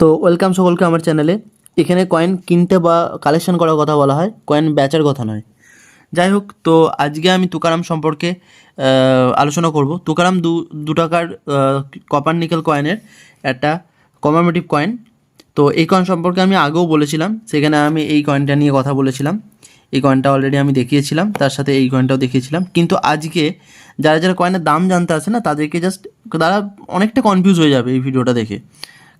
তো ওয়েলকাম সকলকে আমার চ্যানেলে এখানে কয়েন কিনতে বা কালেকশন করার কথা বলা হয় কয়েন বেচার কথা নয়। যাই হোক, তো আজকে আমি তুকারাম সম্পর্কে আলোচনা করব। তুকারাম দু দু টাকার কপার নিকেল কয়েনের একটা কমামেটিভ কয়েন তো এই কয়েন সম্পর্কে আমি আগেও বলেছিলাম, সেখানে আমি এই কয়েনটা নিয়ে কথা বলেছিলাম। এই কয়েনটা অলরেডি আমি দেখিয়েছিলাম, তার সাথে এই কয়েনটাও দেখিয়েছিলাম। কিন্তু আজকে যারা যারা কয়েনের দাম জানতে আসে না, তাদেরকে জাস্ট তারা অনেকটা কনফিউজ হয়ে যাবে এই ভিডিওটা দেখে।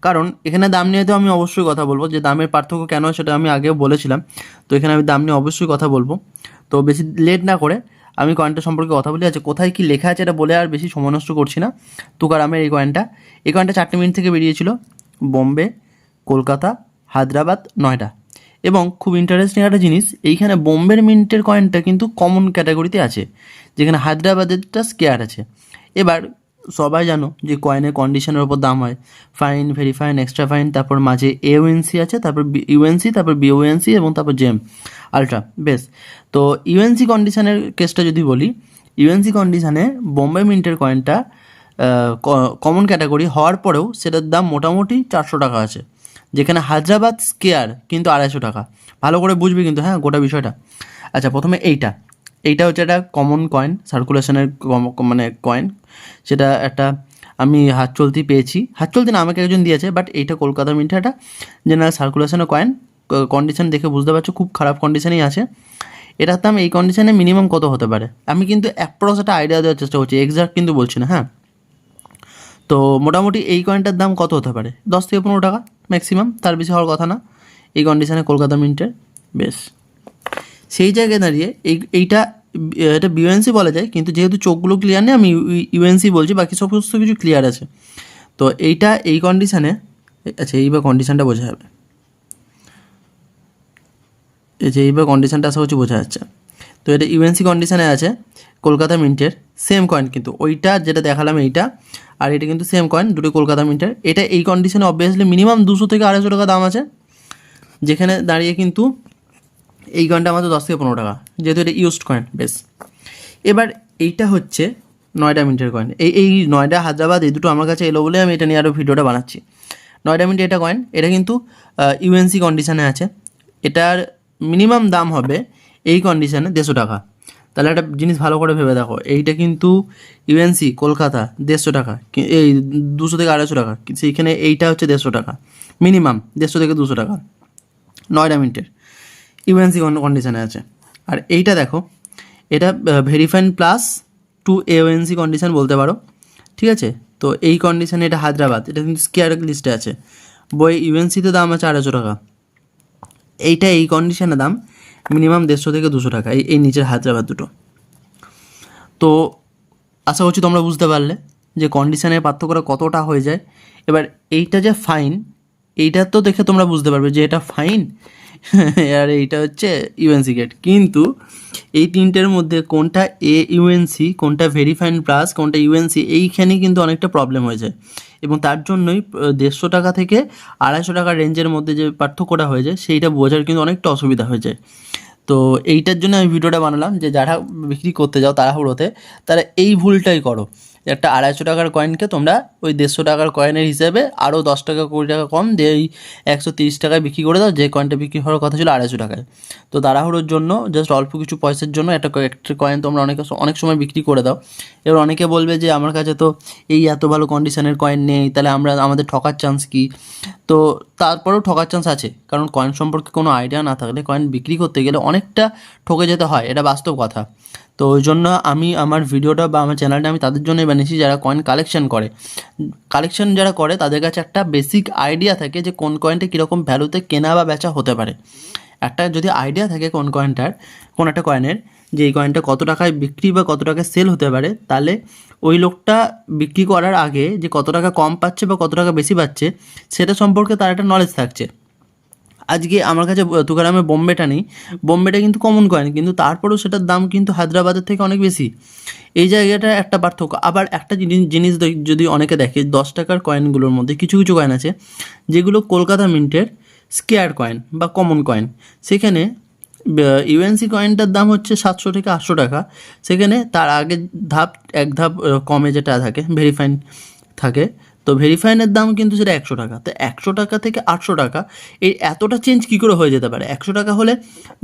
কারণ এখানে দাম নিয়ে তো আমি অবশ্যই কথা বলব, যে দামের পার্থক্য কেন সেটা আমি আগেও বলেছিলাম। তো এখানে আমি দাম নিয়ে অবশ্যই কথা বলব। তো বেশি লেট না করে আমি কয়েনটা সম্পর্কে কথা বলি। আছে কোথায় কি লেখা আছে এটা বলে আর বেশি সময় নষ্ট করছি না। তুকারামের এই কয়েনটা এই কয়েনটা চারটে মিনিট থেকে বেরিয়েছিল। বোম্বে, কলকাতা, হায়দ্রাবাদ, নয়ডা। এবং খুব ইন্টারেস্টিং একটা জিনিস, এইখানে বোম্বের মিন্টের কয়েনটা কিন্তু কমন ক্যাটাগরিতে আছে, যেখানে হায়দ্রাবাদেরটা স্কেয়ার আছে। এবার সবাই জানো যে কয়েনের কন্ডিশনের ওপর দাম হয়। Fine very fine extra fine তারপর মাঝে এওএনসি আছে, তারপর ইউএনসি তারপর বিওএনসি এবং তারপর জেম আলট্রা বেশ। তো ইউএনসি কন্ডিশনের কেসটা যদি বলি ইউএনসি কন্ডিশনে বোম্বে মিন্টের কয়েনটা কমন ক্যাটাগরি হওয়ার পরেও সেটার দাম মোটামুটি চারশো টাকা আছে। যেখানে হায়দ্রাবাদ স্কেয়ার কিন্তু আড়াইশো টাকা। ভালো করে বুঝবি কিন্তু হ্যাঁ গোটা বিষয়টা। আচ্ছা প্রথমে এইটা। এইটা হচ্ছে একটা কমন কয়েন সার্কুলেশনের মানে কয়েন সেটা একটা আমি হাত চলতি পেয়েছি। হাত চলতি না, আমাকে একজন দিয়েছে বাট এইটা কলকাতা মিন্টে একটা জেনারেল সার্কুলেশনের কয়েন কন্ডিশন দেখে বুঝতে পারছ, খুব খারাপ কন্ডিশনেই আছে। এটার দাম এই কন্ডিশনে মিনিমাম কত হতে পারে? আমি কিন্তু অ্যাপ্রক্স একটা আইডিয়া দেওয়ার চেষ্টা করছি এক্সাক্ট কিন্তু বলছি না হ্যাঁ? তো মোটামুটি এই কয়েনটার দাম কত হতে পারে? দশ থেকে পনেরো টাকা ম্যাক্সিমাম তার বেশি হওয়ার কথা না। এই কন্ডিশনে কলকাতা মিন্টের, বেশ। সেই জায়গায় দাঁড়িয়ে এই, এইটা, এটা বিউএনসি বলা যায়, কিন্তু যেহেতু চোখগুলো ক্লিয়ার নেই, আমি ইউএনসি বলছি, বাকি সমস্ত কিছু ক্লিয়ার আছে। তো এইটা এই কন্ডিশানে আচ্ছা এইবার কন্ডিশানটা বোঝা যাবে। যে এইবার কন্ডিশনটা আশা করছি বোঝা যাচ্ছে। তো এটা ইউএনসি কন্ডিশানে আছে, কলকাতা মিন্টের সেম কয়েন কিন্তু, ওইটা যেটা দেখালাম এইটা, আর এটা কিন্তু সেম কয়েন দুটো কলকাতা মিন্টের। এটা এই কন্ডিশনে অবভিয়াসলি মিনিমাম দুশো থেকে আড়াইশো টাকা দাম আছে। যেখানে দাঁড়িয়ে কিন্তু এই কয়েনটা আমাদের দশ থেকে পনেরো টাকা। যেহেতু এটা ইউজড কয়েন বেশ। এবার এইটা হচ্ছে নয়ডা মিনিটের কয়েন এই এই নয়ডা, হায়দ্রাবাদ, এই দুটো আমার কাছে এলো বলে আমি এটা নিয়ে আরও ভিডিওটা বানাচ্ছি। নয়ডা মিনিট এটা কয়েন এটা কিন্তু ইউএনসি কন্ডিশানে আছে। এটার মিনিমাম দাম হবে এই কন্ডিশানে দেড়শো টাকা। তাহলে একটা জিনিস ভালো করে ভেবে দেখো, এইটা কিন্তু ইউএনসি কলকাতা, দেড়শো টাকা। এই দুশো থেকে আড়াইশো টাকা। সেইখানে এইটা হচ্ছে দেড়শো টাকা। মিনিমাম দেড়শো থেকে দুশো টাকা। নয়ডা মিনিটের। ইউএনসি কন্ডিশনে আছে। আর এইটা দেখো, এটা very fine plus two AUNC condition বলতে পারো, ঠিক আছে? তো এই কন্ডিশানে এটা হায়দ্রাবাদ, এটা কিন্তু স্কেয়ার লিস্টে আছে। বই ইউএনসিতে দাম আছে আড়াইশো টাকা। এইটা এই কন্ডিশনে দাম মিনিমাম দেড়শো থেকে দুশো টাকা, এই এই নিচের হায়দ্রাবাদ দুটো। তো আশা করছি তোমরা বুঝতে পারলে যে কন্ডিশনের পার্থক্যটা কতটা হয়ে যায়। এবার এইটা যে ফাইন এইটা তো দেখে তোমরা বুঝতে পারবে যে এটা ফাইন আর এইটা হচ্ছে ইউএনসি গেট কিন্তু এই তিনটের মধ্যে কোনটা এ ইউএনসি কোনটা ভেরিফাইন প্লাস কোনটা ইউএনসি এইখানেই কিন্তু অনেকটা প্রবলেম হয়ে যায়। এবং তার জন্যই দেড়শো টাকা থেকে আড়াইশো টাকা রেঞ্জের মধ্যে যে পার্থক্যটা হয়ে যায়, সেইটা বোঝার কিন্তু অনেকটা অসুবিধা হয়ে যায়। তো এইটার জন্য আমি ভিডিওটা বানালাম যে, যারা বিক্রি করতে যাও তাড়াহুড়োতে, তারা এই ভুলটাই করো। একটা আড়াইশো টাকার কয়েনকে তোমরা ওই দেড়শো টাকার কয়েনের হিসেবে আরও দশ টাকা, কুড়ি টাকা কম দিয়ে ওই একশো তিরিশ টাকায় বিক্রি করে দাও, যে কয়েনটা বিক্রি হওয়ার কথা ছিল আড়াইশো টাকায়। তো তাড়াহুড়োর জন্য জাস্ট অল্প কিছু পয়সার জন্য একটা একটা কয়েন তোমরা অনেক অনেক সময় বিক্রি করে দাও। এবার অনেকে বলবে যে, আমার কাছে তো এই এত ভালো কন্ডিশনের কয়েন নেই, তাহলে আমরা, আমাদের ঠকার চান্স কি? তো তারপরেও ঠকার চান্স আছে, কারণ কয়েন সম্পর্কে কোনো আইডিয়া না থাকলে কয়েন বিক্রি করতে গেলে অনেকটা ঠকে যেতে হয়, এটা বাস্তব কথা। তো ওই জন্য আমি আমার ভিডিওটা বা আমার চ্যানেলটা আমি তাদের জন্যই বানিয়েছি যারা কয়েন কালেকশন করে। কালেকশন যারা করে, তাদের কাছে একটা বেসিক আইডিয়া থাকে যে কোন কয়েনটা কীরকম ভ্যালুতে কেনা বা বেচা হতে পারে। একটা যদি আইডিয়া থাকে কোন কয়েনটার কোন একটা কয়েনের যে এই কয়েনটা কত টাকায় বিক্রি বা কত টাকায় সেল হতে পারে, তাহলে ওই লোকটা বিক্রি করার আগে যে কত টাকা কম পাচ্ছে বা কত টাকা বেশি পাচ্ছে, সেটা সম্পর্কে তার একটা নলেজ থাকছে। আজকে আমার কাছে তুকারামে বোম্বেটা নেই। বোম্বেটা কিন্তু কমন কয়েন কিন্তু তারপরেও সেটার দাম কিন্তু হায়দ্রাবাদের থেকে অনেক বেশি। এই জায়গাটা একটা পার্থক্য। আবার একটা জিনিস জিনিস যদি অনেকে দেখে, দশ টাকার কয়েনগুলোর মধ্যে কিছু কিছু কয়েন আছে, যেগুলো কলকাতা মিন্টের স্কেয়ার কয়েন বা কমন কয়েন সেখানে ইউএনসি কয়েনটার দাম হচ্ছে সাতশো থেকে আটশো টাকা। সেখানে তার আগে ধাপ, এক ধাপ কমে যেটা থাকে ভেরিফাইন থাকে। তো ভেরিফাইনের দাম কিন্তু সেটা একশো টাকা। তো একশো টাকা থেকে আটশো টাকা, এই এতটা চেঞ্জ কী করে হয়ে যেতে পারে? একশো টাকা হলে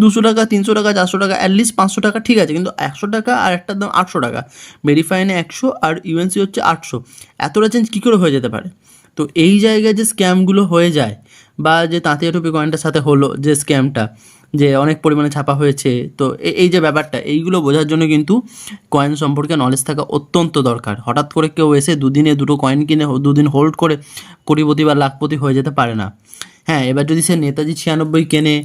দুশো টাকা, তিনশো টাকা, চারশো টাকা অ্যাটলিস্ট পাঁচশো টাকা ঠিক আছে, কিন্তু একশো টাকা আর একটার দাম আটশো টাকা। ভেরিফাইনে একশো আর ইউএনসি হচ্ছে আটশো। এতটা চেঞ্জ কী করে হয়ে যেতে পারে? তো এই জায়গায় যে স্ক্যামগুলো হয়ে যায় বা যে তাঁতিয়া টুপি কয়েনটার সাথে হলো যে স্ক্যামটা যে অনেক পরিমাণে ছাপা হয়েছে। তো এই যে ব্যাপারটা, এইগুলো বোঝার জন্য কিন্তু কয়েন সম্পর্কে নলেজ থাকা অত্যন্ত দরকার। হঠাৎ করে কেউ এসে দুদিনে দুটো কয়েন কিনে, দুদিন হোল্ড করে কোটিপতি বা লাখপতি হয়ে যেতে পারে না। হ্যাঁ এবার যদি সে নেতাজি ছিয়ানব্বই কেনে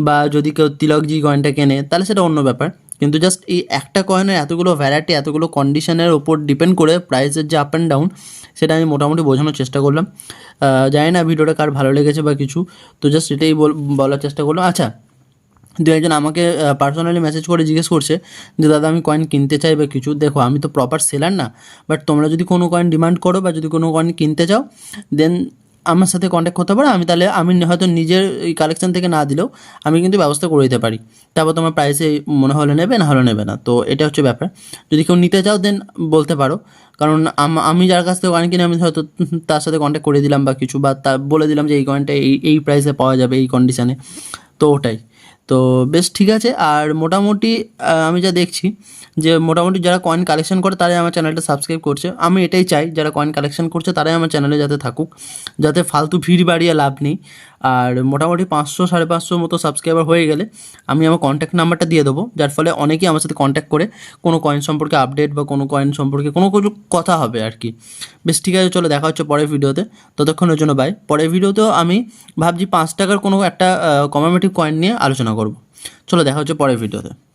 বা যদি কেউ তিলকজি কয়েনটা কেনে, তাহলে সেটা অন্য ব্যাপার। কিন্তু জাস্ট এই একটা কয়েনের এতগুলো ভ্যারাইটি এতগুলো কন্ডিশনের ওপর ডিপেন্ড করে প্রাইসের যে আপ অ্যান্ড ডাউন সেটা আমি মোটামুটি বোঝানোর চেষ্টা করলাম। জানি না ভিডিওটা কার ভালো লেগেছে বা কিছু। তো জাস্ট এটাই বল- বলার চেষ্টা করলাম। আচ্ছা দু একজন আমাকে পার্সোনালি মেসেজ করে জিজ্ঞেস করছে যে, দাদা, আমি কয়েন কিনতে চাই বা কিছু। দেখো, আমি তো প্রপার সেলার না বাট তোমরা যদি কোনো কয়েন ডিমান্ড করো বা যদি কোনো কয়েন কিনতে চাও দেন আমার সাথে কন্ট্যাক্ট করতে পারো। আমি তাহলে, আমি হয়তো নিজের এই কালেকশন থেকে না দিলেও আমি কিন্তু ব্যবস্থা করে দিতে পারি। তারপর তোমার প্রাইসে মনে হলে নেবে, না হলে নেবে না। তো এটা হচ্ছে ব্যাপার। যদি কেউ নিতে চাও দেন বলতে পারো। কারণ আম- যার কাছ থেকে কয়েন কিনে, আমি হয়তো তার সাথে কন্ট্যাক্ট করে দিলাম বা কিছু, বা তা বলে দিলাম যে, এই কয়েনটা এই এই প্রাইসে পাওয়া যাবে, এই কন্ডিশানে তো ওটাই। তো বেশ ঠিক আছে। আর মোটামুটি আমি যা দেখছি যে মোটামুটি যারা কয়েন কালেকশন করে তারাই আমার চ্যানেলটা সাবস্ক্রাইব করছে। আমি এটাই চাই, যারা কয়েন কালেকশন করছে তারাই আমার চ্যানেলে যাতে থাকুক, যাতে ফালতু ভিড় বাড়িয়ে লাভ নেই। আর মোটামুটি পাঁচশো, সাড়ে পাঁচশো মতো সাবস্ক্রাইবার হয়ে গেলে আমি আমার কন্ট্যাক্ট নাম্বারটা দিয়ে দেবো। যার ফলে অনেকেই আমার সাথে কন্ট্যাক্ট করে, কোনো কয়েন সম্পর্কে আপডেট বা কোনো কয়েন সম্পর্কে কোনো কিছু কথা হবে আর কি। বেশ, ঠিক আছে, চলো দেখা হচ্ছে পরের ভিডিওতে। ততক্ষণের জন্য বাই পরের ভিডিওতেও আমি ভাবছি পাঁচ টাকার কোনো একটা কমেমেটিভ কয়েন নিয়ে আলোচনা করব। চলো দেখা হচ্ছে পরের ভিডিওতে।